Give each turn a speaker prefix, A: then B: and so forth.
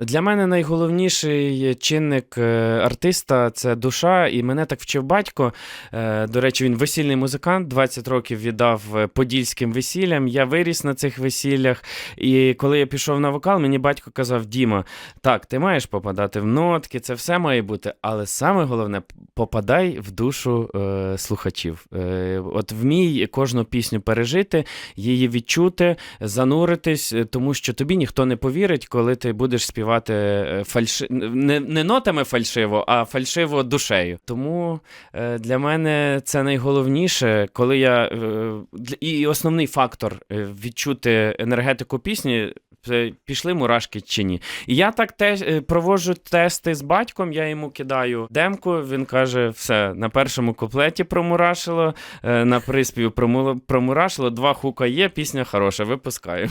A: Для мене найголовніший чинник е, артиста це душа, і мене так вчив батько. Е, До речі, він весільний музикант, 20 років віддав е, подільським весіллям. Я виріс на цих весіллях. І коли я пішов на вокал, мені батько казав: Діма, так, ти маєш попадати в нотки, це все має бути. Але саме головне попадай в душу е, слухачів. Е, От вмій кожну пісню пережити, її відчути, зануритись, е, тому що тобі ніхто не повірить, коли ти будеш співати е, фальши... не, не нотами фальшиво, а фальшиво душею. Тому е, для мене це найголовніше, коли я е, і основний фактор е, відчути енергетику пісні. Пішли мурашки чи ні. І я так теж е, проводжу тести з батьком, я йому кидаю демку, він каже: все, на першому куплеті промурашило, е, на приспів прому- промурашило, два хука є, пісня хороша, випускаю.